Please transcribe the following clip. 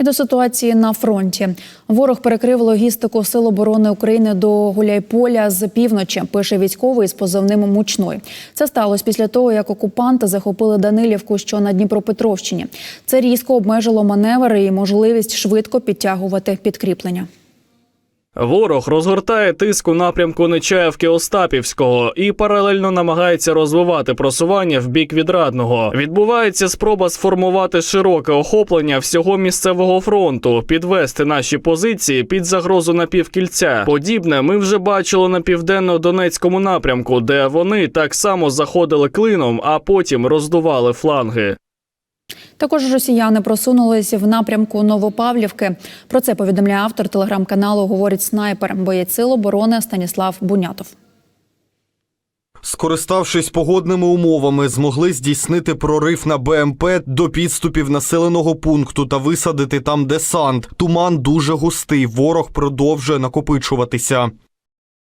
І до ситуації на фронті ворог перекрив логістику Сил оборони України до Гуляйполя з півночі. Пише військовий з позивним Мучной. Це сталося після того, як окупанти захопили Данилівку, що на Дніпропетровщині. Це різко обмежило маневри і можливість швидко підтягувати підкріплення. Ворог розгортає тиск у напрямку Нечаївки Остапівського і паралельно намагається розвивати просування в бік відрадного. Відбувається спроба сформувати широке охоплення всього місцевого фронту, підвести наші позиції під загрозу напівкільця. Подібне ми вже бачили на південно-донецькому напрямку, де вони так само заходили клином, а потім роздували фланги. Також росіяни просунулись в напрямку Новопавлівки. Про це повідомляє автор телеграм-каналу Говорить снайпер, боєць сил оборони Станіслав Бунятов. Скориставшись погодними умовами, змогли здійснити прорив на БМП до підступів населеного пункту та висадити там десант. Туман дуже густий. Ворог продовжує накопичуватися.